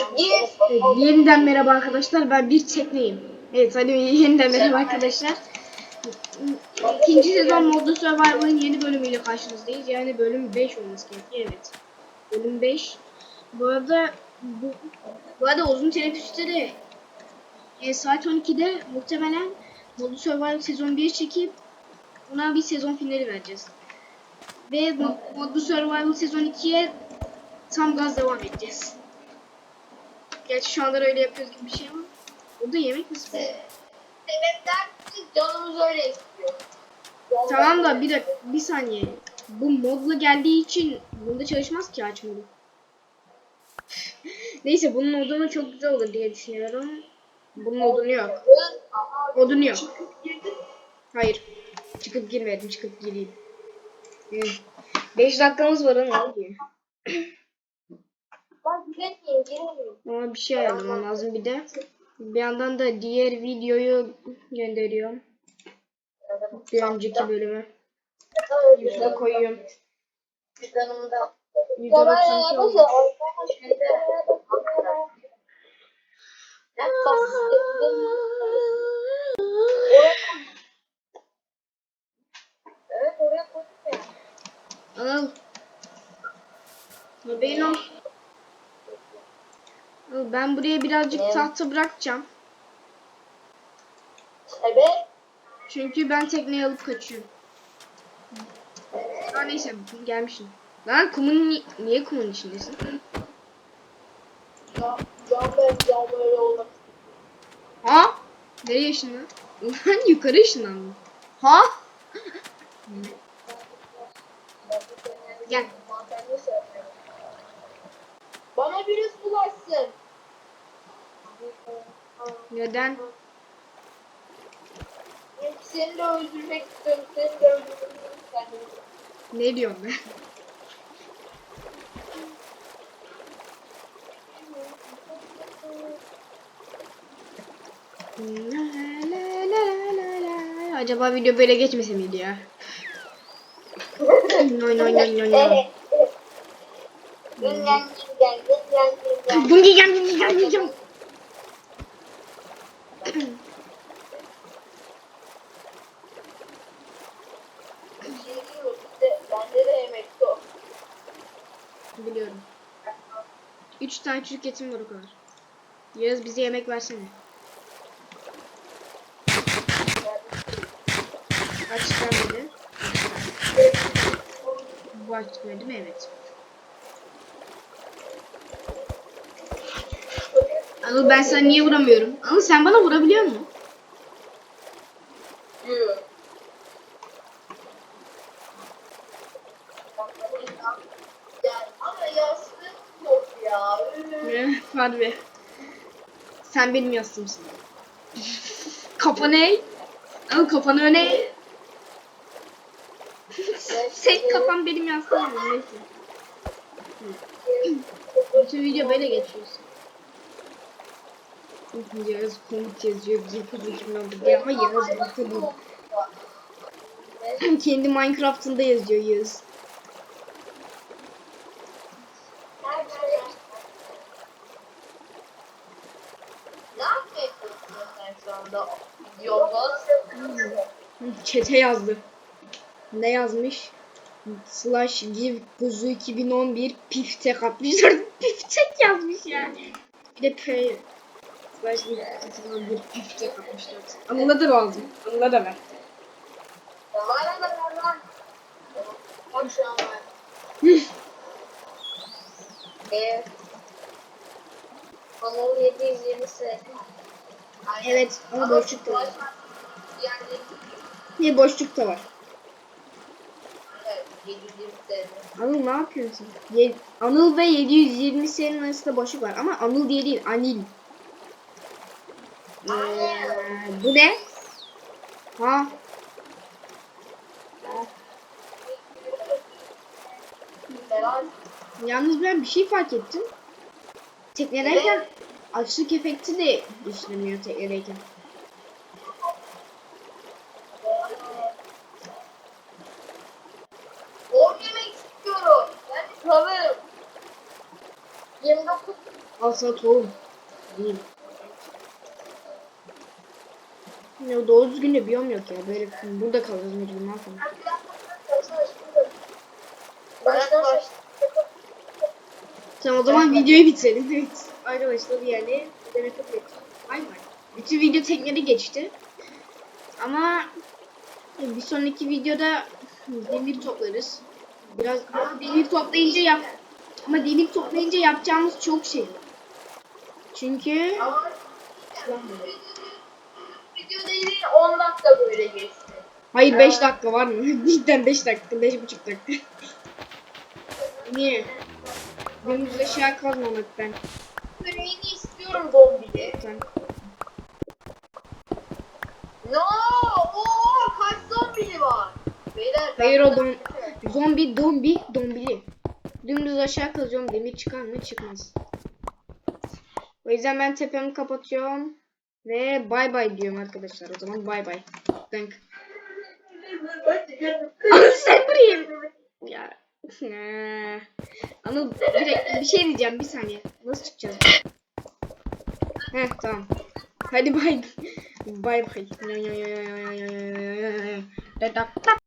Evet, yeniden merhaba arkadaşlar. Ben bir tekneyim. Evet hadi yeniden merhaba arkadaşlar. İkinci sezon Modlu Survival'ın yeni bölümüyle karşınızdayız. Yani bölüm 5 olması gerekiyor. Evet. Bölüm 5. Bu arada bu, bu arada uzun teneffüsleri e, saat 12'de muhtemelen Modlu Survival sezon 1 çekip buna bir sezon finali vereceğiz. Ve Mod- Modlu Survival sezon 2'ye tam gaz devam edeceğiz. Gerçi şu anda öyle yapıyoruz gibi bir şey ama. Burada yemek mi sıkıyor? Sebepler canımız öyle istiyor. Tamam da bir dakika, bir saniye. Bu modla geldiği için bunda çalışmaz ki aç modu. Neyse bunun odunu çok güzel olur diye düşünüyorum. Bunun odunu yok. Odunu yok. Hayır. Çıkıp girmedim. Çıkıp gireyim. 5 dakikamız var ama Ama bir şey ayarlamam lazım bir de. Bir yandan da diğer videoyu gönderiyorum. Bir önceki bölümü. Yüzde koyuyorum. Yüzde doksan. Al. Haberin ol. Ben buraya birazcık Ne? tahta bırakacağım. Evet. Çünkü ben tekneyi alıp kaçıyorum. Aa neyse gelmişim. Lan kumun ni- niye kumun içindesin? Can, can ben can böyle olmak. Ha? Nereye ışınlan? Lan yukarı ışınlandım. Ha? Gel. Bana virüs bulaşsın. Neden? Seni de öldürmek istiyorum. Seni de öldürmek istiyorum. Ne diyorum ben? Acaba video böyle geçmese miydi ya? Noy noy noy noy noy. Günden günden günden günden. Bunu yiyeceğim, bunu yiyeceğim, yiyeceğim. Bir şey değil mi? Bizde, bende de yemek yok. Biliyorum. Üç tane çocuk yetim var o kadar. Yağız bize yemek versene. Açıklar dedi. Bu açıklar değil mi? Evet. Anıl ben sana niye vuramıyorum? Anıl sen bana vurabiliyor musun? Ne? Harbi. Sen benim yastığımsın. Kafanı eğ. Anıl kafanı öne eğ. Sen kafan benim yastığım. Neyse. Bütün video böyle geçiyorsun. Yağız komut yazıyor. Bize kızmışımdan bu ama Yağız bakın. Kendi Minecraft'ında yazıyor Yağız. Yolbaz. Çete yazdı. Ne yazmış? Slash give kuzu 2011 piftek atmışlar. piftek yazmış yani. Bir de P slash give kuzu 2011 piftek atmışlar. Anıl'a da lazım. Anıl'a da ver. Bana da ver lan. Bak şu an ben. Eee. Anadolu 720 sene. Aynen. Evet ama boşluk da var. Yani Ne boşluk da var. evet, 720 sene. Anıl ne yapıyorsun? Ye- Anıl ve 720 senin arasında boşluk var ama Anıl diye değil Anil. Ee, bu ne? Ha? Yalnız ben bir şey fark ettim. Teknedeyken açlık efekti de işlemiyor teknedeyken. Or yemek istiyorum. Ben de kalırım. 29 Al sana tohum. Değil. Ya doğru düzgün de biyom yok ya. Böyle burada kalırız mecbur ne yapalım. Tamam o zaman videoyu bitirelim. Evet. Arkadaşlar yani demek çok geçti. Bay bay. Bütün video teknede geçti. Ama bir sonraki videoda demir toplarız. Biraz ama demir toplayınca yap ama demir toplayınca yapacağımız çok şey var. Çünkü Yine 10 dakika böyle geçti. hayır 5 dakika var mı? Cidden 5 dakika, 5,5 dakika. Niye? Dümdüz aşağı kazmamaktan. Yüreğini istiyorum zombili. Sen. No! Oo, kaç zombili var? Beyler. Hayır o dom zombi dombi dombili. Dümdüz aşağı kazıyorum demir çıkar mı çıkmaz. O yüzden ben tepemi kapatıyorum. Ve bay bay diyorum arkadaşlar o zaman bay bay. Thank. Sen buraya. Ya. Anıl direkt bir şey diyeceğim bir saniye. Nasıl çıkacağız? Heh tamam. Hadi bay. Bay bay.